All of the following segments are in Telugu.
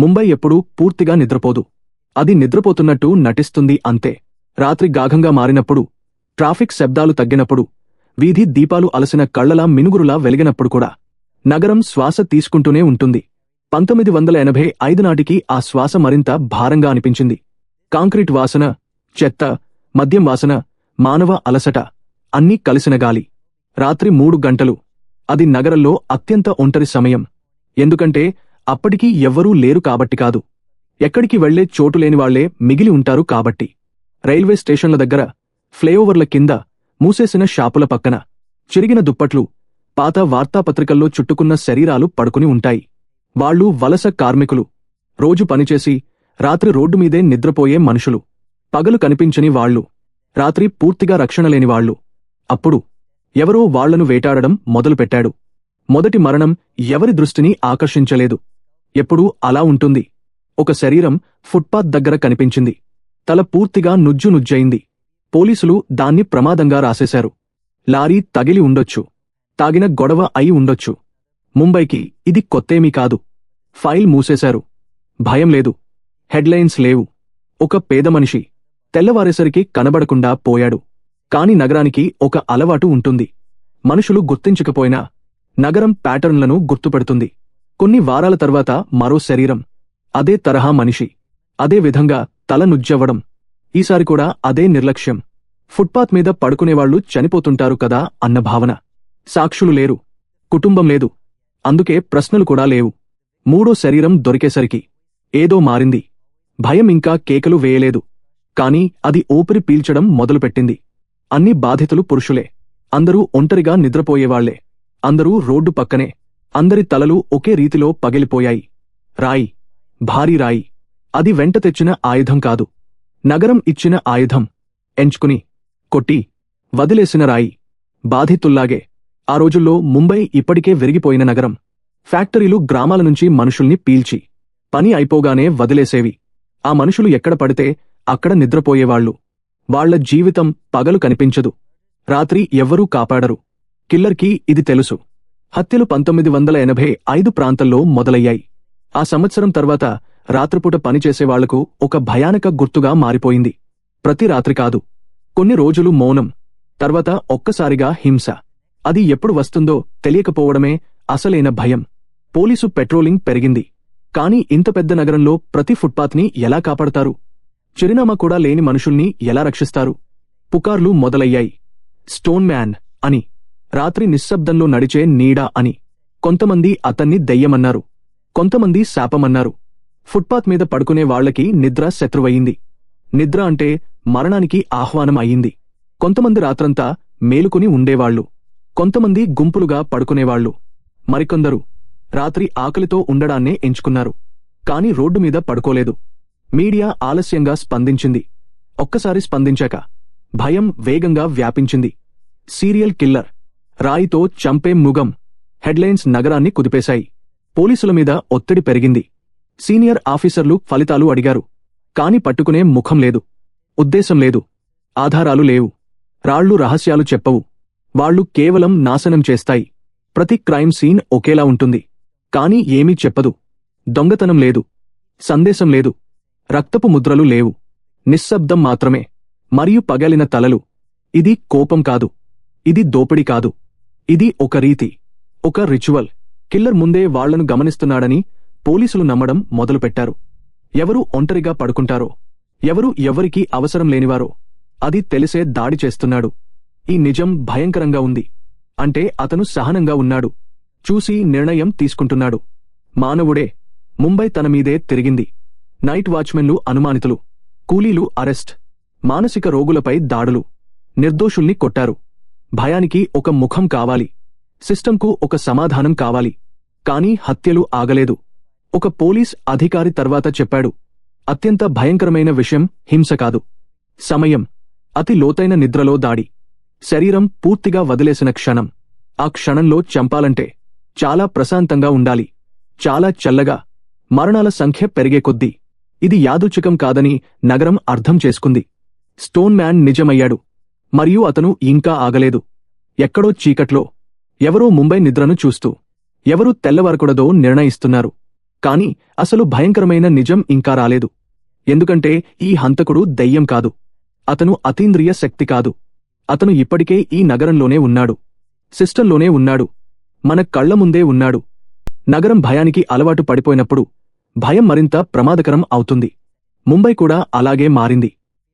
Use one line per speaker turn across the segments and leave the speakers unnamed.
ముంబై ఎప్పుడూ పూర్తిగా నిద్రపోదు. అది నిద్రపోతున్నట్టు నటిస్తుంది అంతే. రాత్రి గాఘంగా మారినప్పుడు ట్రాఫిక్ శబ్దాలు తగ్గినప్పుడు వీధి దీపాలు అలసిన కళ్ళలా మినుగురులా వెలిగినప్పుడు కూడా నగరం శ్వాస తీసుకుంటూనే ఉంటుంది. పంతొమ్మిది వందల ఎనభై ఐదు నాటికి ఆ శ్వాస మరింత భారంగా అనిపించింది. కాంక్రీట్ వాసన చెత్త మద్యం వాసన మానవ అలసట అన్నీ కలిసిన గాలి. రాత్రి మూడు గంటలు. అది నగరంలో అత్యంత ఒంటరి సమయం. ఎందుకంటే అప్పటికీ ఎవ్వరూ లేరు కాబట్టి కాదు. ఎక్కడికి వెళ్ళే చోటు లేనివాళ్ళే మిగిలి ఉంటారు కాబట్టి. రైల్వే స్టేషన్ల దగ్గర ఫ్లైఓవర్ల కింద మూసేసిన షాపుల పక్కన చిరిగిన దుప్పట్లు పాత వార్తాపత్రికల్లో చుట్టుకున్న శరీరాలు పడుకుని ఉంటాయి. వాళ్ళు వలస కార్మికులు. రోజు పనిచేసి రాత్రి రోడ్డు మీదే నిద్రపోయే మనుషులు. పగలు కనిపించని వాళ్ళు. రాత్రి పూర్తిగా రక్షణ లేని వాళ్ళు. అప్పుడు ఎవరో వాళ్ళను వేటాడడం మొదలుపెట్టాడు. మొదటి మరణం ఎవరి దృష్టిని ఆకర్షించలేదు. ఎప్పుడూ అలా ఉంటుంది. ఒక శరీరం ఫుట్పాత్ దగ్గర కనిపించింది. తల పూర్తిగా నుజ్జు నుజ్జయింది పోలీసులు దాన్ని ప్రమాదంగా రాసేశారు. లారీ తగిలి ఉండొచ్చు. తాగిన గొడవ అయి ఉండొచ్చు. ముంబైకి ఇది కొత్తేమీ కాదు. ఫైల్ మూసేశారు. భయం లేదు. హెడ్లైన్స్ లేవు. ఒక పేద మనిషి తెల్లవారేసరికి కనబడకుండా పోయాడు. కాని నగరానికి ఒక అలవాటు ఉంటుంది. మనుషులు గుర్తించకపోయినా నగరం ప్యాటర్న్లను గుర్తుపెడుతుంది. కొన్ని వారాల తర్వాత మరో శరీరం అదే తరహా మనిషి అదే విధంగా తల నుజ్జవ్వడం. ఈసారి కూడా అదే నిర్లక్ష్యం. ఫుట్పాత్ మీద పడుకునేవాళ్ళు చనిపోతుంటారు కదా అన్న భావన. సాక్షులు లేరు. కుటుంబం లేదు. అందుకే ప్రశ్నలు కూడా లేవు. మూడో శరీరం దొరికేసరికి ఏదో మారింది. భయం ఇంకా కేకలు వేయలేదు. కాని అది ఊపిరి పీల్చడం మొదలుపెట్టింది. అన్ని బాధితులు పురుషులే. అందరూ ఒంటరిగా నిద్రపోయేవాళ్ళే. అందరూ రోడ్డు పక్కనే. అందరి తలలు ఒకే రీతిలో పగిలిపోయాయి. రాయి భారీ రాయి. అది వెంట తెచ్చిన ఆయుధం కాదు. నగరం ఇచ్చిన ఆయుధం. ఎంచుకుని కొట్టి వదిలేసిన రాయి. బాధితుల్లాగే. ఆ రోజుల్లో ముంబై ఇప్పటికే విరిగిపోయిన నగరం. ఫ్యాక్టరీలు గ్రామాల నుంచి మనుషుల్ని పీల్చి పని అయిపోగానే వదిలేసేవి. ఆ మనుషులు ఎక్కడ పడితే అక్కడ నిద్రపోయేవాళ్ళు వాళ్ళ జీవితం పగలు కనిపించదు. రాత్రి ఎవ్వరూ కాపాడరు. కిల్లర్కి ఇది తెలుసు. హత్యలు పంతొమ్మిది వందల ఎనభై ఐదు ప్రాంతంలో మొదలయ్యాయి. ఆ సంవత్సరం తర్వాత రాత్రిపూట పనిచేసేవాళ్ళకు ఒక భయానక గుర్తుగా మారిపోయింది. ప్రతి రాత్రి కాదు కొన్ని రోజులు మౌనం తర్వాత ఒక్కసారిగా హింస. అది ఎప్పుడు వస్తుందో తెలియకపోవడమే అసలైన భయం. పోలీసు పెట్రోలింగ్ పెరిగింది. కాని ఇంత పెద్ద నగరంలో ప్రతి ఫుట్పాత్ని ఎలా కాపాడతారు? చిరునామా కూడా లేని మనుషుల్ని ఎలా రక్షిస్తారు? పుకార్లు మొదలయ్యాయి. స్టోన్ మ్యాన్ అని రాత్రి నిశ్శబ్దంలో నడిచే నీడా అని. కొంతమంది అతన్ని దెయ్యమన్నారు. కొంతమంది శాపమన్నారు. ఫుట్పాత్ మీద పడుకునే వాళ్ళకి నిద్ర శత్రువయింది నిద్ర అంటే మరణానికి ఆహ్వానం అయింది కొంతమంది రాత్రంతా మేలుకుని ఉండేవాళ్ళు కొంతమంది గుంపులుగా పడుకునేవాళ్ళు మరికొందరు రాత్రి ఆకలితో ఉండడాన్నే ఎంచుకున్నారు. కాని రోడ్డు మీద పడుకోలేదు. మీడియా ఆలస్యంగా స్పందించింది. ఒక్కసారి స్పందించాక భయం వేగంగా వ్యాపించింది. Serial killer. రాయితో చంపే ముగం. హెడ్లైన్స్ నగరాన్ని కుదిపేశాయి. పోలీసుల మీద ఒత్తిడి పెరిగింది. సీనియర్ ఆఫీసర్లు ఫలితాలు అడిగారు. కాని పట్టుకునే ముఖం లేదు. ఉద్దేశం లేదు. ఆధారాలు లేవు. రాళ్ళు రహస్యాలు చెప్పవు. వాళ్ళు కేవలం నాశనం చేస్తాయి. ప్రతి క్రైమ్ సీన్ ఒకేలా ఉంటుంది. కాని ఏమీ చెప్పదు. దొంగతనం లేదు. సందేశం లేదు. రక్తపు ముద్రలు లేవు. నిశ్శబ్దం మాత్రమే. మరియు పగలిన తలలు. ఇది కోపం కాదు. ఇది దోపిడి కాదు. ఇది ఒక రీతి ఒక రిచువల్. కిల్లర్ ముందే వాళ్ళను గమనిస్తున్నాడని పోలీసులు నమ్మడం మొదలుపెట్టారు. ఎవరు ఒంటరిగా పడుకుంటారో ఎవరు ఎవరికీ అవసరం లేనివారో అది తెలిసే దాడి చేస్తున్నాడు. ఈ నిజం భయంకరంగా ఉంది. అంటే అతను సహనంగా ఉన్నాడు. చూసి నిర్ణయం తీసుకుంటున్నాడు. మానవుడే ముంబై తన మీదే తిరిగింది. నైట్ వాచ్మెన్లు అనుమానితులు కూలీలు అరెస్ట్ మానసిక రోగులపై దాడులు నిర్దోషుల్ని కొట్టారు. భయానికి ఒక ముఖం కావాలి. సిస్టంకు ఒక సమాధానం కావాలి. కాని హత్యలు ఆగలేదు. ఒక పోలీస్ అధికారి తర్వాత చెప్పాడు. అత్యంత భయంకరమైన విషయం హింస కాదు. సమయం. అతి లోతైన నిద్రలో దాడి. శరీరం పూర్తిగా వదిలేసిన క్షణం. ఆ క్షణంలో చంపాలంటే చాలా ప్రశాంతంగా ఉండాలి. చాలా చల్లగా. మరణాల సంఖ్య పెరిగే కొద్దీ. ఇది యాదృచ్ఛికం కాదని నగరం అర్థం చేసుకుంది. స్టోన్ మ్యాన్ నిజమయ్యాడు. మరియు అతను ఇంకా ఆగలేదు. ఎక్కడో చీకట్లో ఎవరో ముంబై నిద్రను చూస్తూ ఎవరు తెల్లవరకూడదో నిర్ణయిస్తున్నారు. కాని అసలు భయంకరమైన నిజం ఇంకా రాలేదు. ఎందుకంటే ఈ హంతకుడు దెయ్యం కాదు. అతను అతీంద్రియ శక్తి కాదు. అతను ఇప్పటికే ఈ నగరంలోనే ఉన్నాడు. సిస్టంలోనే ఉన్నాడు. మన కళ్ళ ముందే ఉన్నాడు. నగరం భయానికి అలవాటు పడిపోయినప్పుడు భయం మరింత ప్రమాదకరం అవుతుంది. ముంబై కూడా అలాగే మారింది.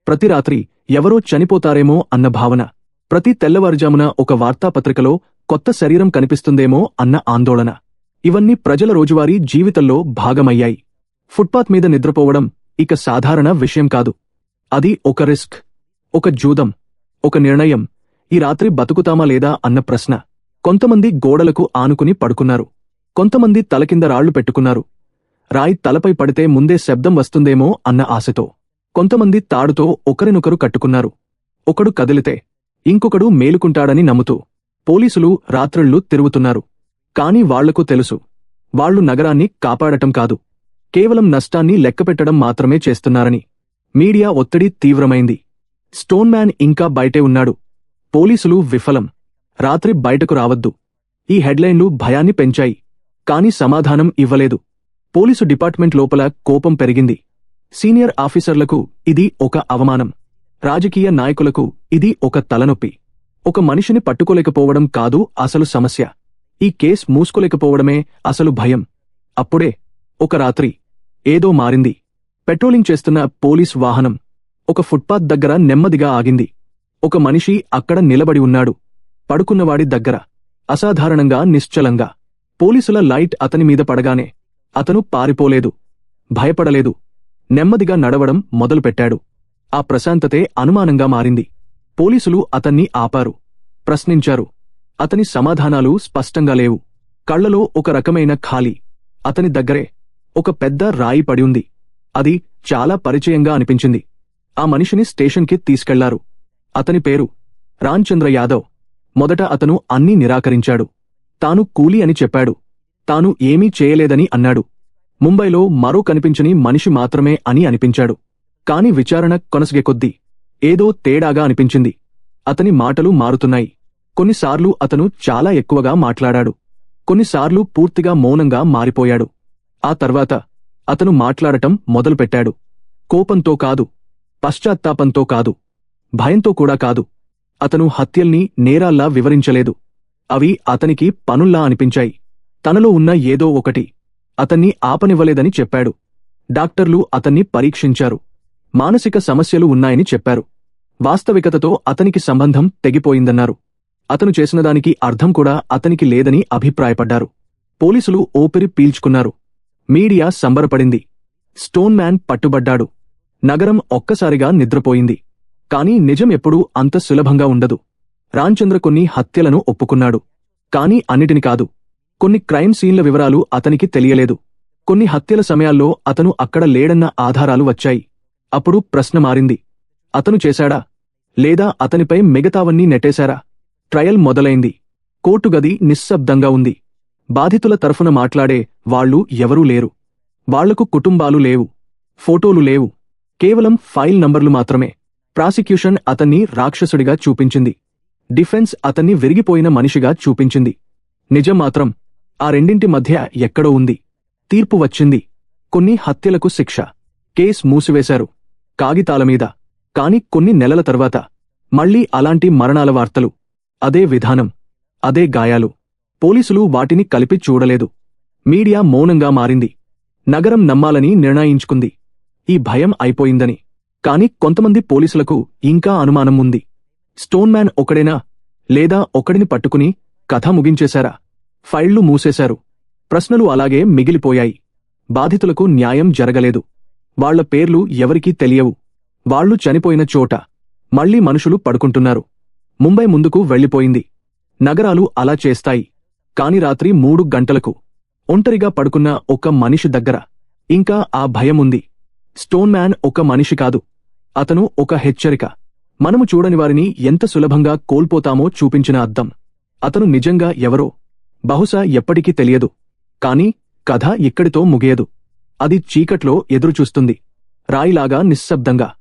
ప్రతి రాత్రి ఎవరో చనిపోతారేమో అన్న భావన. ప్రతి తెల్లవారుజామున ఒక వార్తాపత్రికలో కొత్త శరీరం కనిపిస్తుందేమో అన్న ఆందోళన. ఇవన్నీ ప్రజల రోజువారీ జీవితంలో భాగమయ్యాయి. ఫుట్పాత్ మీద నిద్రపోవడం ఇక సాధారణ విషయం కాదు. అది ఒక రిస్క్ ఒక జూదం ఒక నిర్ణయం ఈ రాత్రి బతుకుతామా లేదా అన్న ప్రశ్న. కొంతమంది గోడలకు ఆనుకుని పడుకున్నారు. కొంతమంది తలకింద రాళ్ళు పెట్టుకున్నారు. రాయి తలపై పడితే ముందే శబ్దం వస్తుందేమో అన్న ఆశతో. కొంతమంది తాడుతో ఒకరినొకరు కట్టుకున్నారు. ఒకడు కదిలితే ఇంకొకడు మేలుకుంటాడని నమ్ముతూ పోలీసులు రాత్రుళ్ళు తిరుగుతున్నారు. కాని వాళ్ళకు తెలుసు వాళ్ళు నగరాన్ని కాపాడటం కాదు. కేవలం నష్టాన్ని లెక్కపెట్టడం మాత్రమే చేస్తున్నారని. మీడియా ఒత్తిడి తీవ్రమైంది. స్టోన్ మ్యాన్ ఇంకా బయటే ఉన్నాడు. పోలీసులు విఫలం. రాత్రి బయటకు రావద్దు. ఈ హెడ్లైన్లు భయాన్ని పెంచాయి. కాని సమాధానం ఇవ్వలేదు. పోలీసు డిపార్ట్మెంట్ లోపల కోపం పెరిగింది. సీనియర్ ఆఫీసర్లకు ఇది ఒక అవమానం. రాజకీయ నాయకులకు ఇది ఒక తలనొప్పి. ఒక మనిషిని పట్టుకోలేకపోవడం కాదు అసలు సమస్య. ఈ కేస్ మూసుకోలేకపోవడమే అసలు భయం. అప్పుడే ఒక రాత్రి ఏదో మారింది. పెట్రోలింగ్ చేస్తున్న పోలీస్ వాహనం ఒక ఫుట్పాత్ దగ్గర నెమ్మదిగా ఆగింది. ఒక మనిషి అక్కడ నిలబడి ఉన్నాడు. పడుకున్నవాడి దగ్గర అసాధారణంగా నిశ్చలంగా. పోలీసుల లైట్ అతని మీద పడగానే అతను పారిపోలేదు. భయపడలేదు. నెమ్మదిగా నడవడం మొదలుపెట్టాడు. ఆ ప్రశాంతతే అనుమానంగా మారింది. పోలీసులు అతన్ని ఆపారు. ప్రశ్నించారు. అతని సమాధానాలు స్పష్టంగా లేవు. కళ్ళలో ఒక రకమైన ఖాళీ. అతని దగ్గరే ఒక పెద్ద రాయి పడి ఉంది. అది చాలా పరిచయంగా అనిపించింది. ఆ మనిషిని స్టేషన్కి తీసుకెళ్ళారు. అతని పేరు రాంచంద్ర యాదవ్. మొదట అతను అన్నీ నిరాకరించాడు. తాను కూలీ అని చెప్పాడు. తాను ఏమీ చేయలేదని అన్నాడు. ముంబైలో మరో కనిపించని మనిషి మాత్రమే అని అనిపించాడు. కాని విచారణ కొనసాగే కొద్దీ ఏదో తేడాగా అనిపించింది. అతని మాటలు మారుతున్నాయి. కొన్నిసార్లు అతను చాలా ఎక్కువగా మాట్లాడాడు. కొన్నిసార్లు పూర్తిగా మౌనంగా మారిపోయాడు. ఆ తర్వాత అతను మాట్లాడటం మొదలుపెట్టాడు. కోపంతో కాదు పశ్చాత్తాపంతో కాదు భయంతో కూడా కాదు. అతను హత్యల్ని నేరాల్లా వివరించలేదు. అవి అతనికి పనుల్లా అనిపించాయి. తనలో ఉన్న ఏదో ఒకటి అతన్ని ఆపనివ్వలేదని చెప్పాడు. డాక్టర్లు అతన్ని పరీక్షించారు. మానసిక సమస్యలు ఉన్నాయని చెప్పారు. వాస్తవికతతో అతనికి సంబంధం తెగిపోయిందన్నారు. అతను చేసినదానికి అర్థం కూడా అతనికి లేదని అభిప్రాయపడ్డారు. పోలీసులు ఊపిరి పీల్చుకున్నారు. మీడియా సంబరపడింది. స్టోన్ మ్యాన్ పట్టుబడ్డాడు. నగరం ఒక్కసారిగా నిద్రపోయింది. కాని నిజం ఎప్పుడూ అంత సులభంగా ఉండదు. రాంచంద్ర కొన్ని హత్యలను ఒప్పుకున్నాడు. కాని అన్నిటిని కాదు. కొన్ని క్రైమ్ సీన్ల వివరాలు అతనికి తెలియలేదు. కొన్ని హత్యల సమయాల్లో అతను అక్కడ లేడన్న ఆధారాలు వచ్చాయి. అప్పుడు ప్రశ్న మారింది. అతను చేశాడా? లేదా అతనిపై మిగతావన్నీ నెట్టేశారా? ట్రయల్ మొదలైంది. కోర్టుగది నిశ్శబ్దంగా ఉంది. బాధితుల తరఫున మాట్లాడే వాళ్ళు ఎవరూ లేరు. వాళ్ళకు కుటుంబాలు లేవు. ఫోటోలు లేవు. కేవలం ఫైల్ నంబర్లు మాత్రమే. ప్రాసిక్యూషన్ అతన్ని రాక్షసుడిగా చూపించింది. డిఫెన్స్ అతన్ని విరిగిపోయిన మనిషిగా చూపించింది. నిజం మాత్రం ఆ రెండింటి మధ్య ఎక్కడో ఉంది. తీర్పు వచ్చింది. కొన్ని హత్యలకు శిక్ష. కేస్ మూసివేశారు. కాగితాల మీద. కాని కొన్ని నెలల తర్వాత. మళ్ళీ అలాంటి మరణాల వార్తలు. అదే విధానం. అదే గాయాలు. పోలీసులు వాటిని కలిపి చూడలేదు. మీడియా మౌనంగా మారింది. నగరం నమ్మాలని నిర్ణయించుకుంది. ఈ భయం అయిపోయిందని. కాని కొంతమంది పోలీసులకు ఇంకా అనుమానం ఉంది. స్టోన్మ్యాన్ ఒకడేనా? లేదా ఒకడిని పట్టుకుని కథ ముగించేశారా? ఫైళ్ళు మూసేశారు. ప్రశ్నలు అలాగే మిగిలిపోయాయి. బాధితులకు న్యాయం జరగలేదు. వాళ్ళ పేర్లు ఎవరికీ తెలియవు. వాళ్ళు చనిపోయిన చోట మళ్ళీ మనుషులు పడుకుంటున్నారు. ముంబై ముందుకు వెళ్ళిపోయింది. నగరాలు అలా చేస్తాయి. కాని రాత్రి మూడు గంటలకు ఒంటరిగా పడుకున్న ఒక మనిషి దగ్గర ఇంకా ఆ భయముంది స్టోన్ మ్యాన్ ఒక మనిషి కాదు. అతను ఒక హెచ్చరిక. మనము చూడని వారిని ఎంత సులభంగా కోల్పోతామో చూపించిన అద్దం. అతను నిజంగా ఎవరో బహుశా ఎప్పటికీ తెలియదు. కాని కథ ఇక్కడితో ముగియదు. అది చీకట్లో ఎదురుచూస్తుంది. రాయిలాగా నిశ్శబ్దంగా.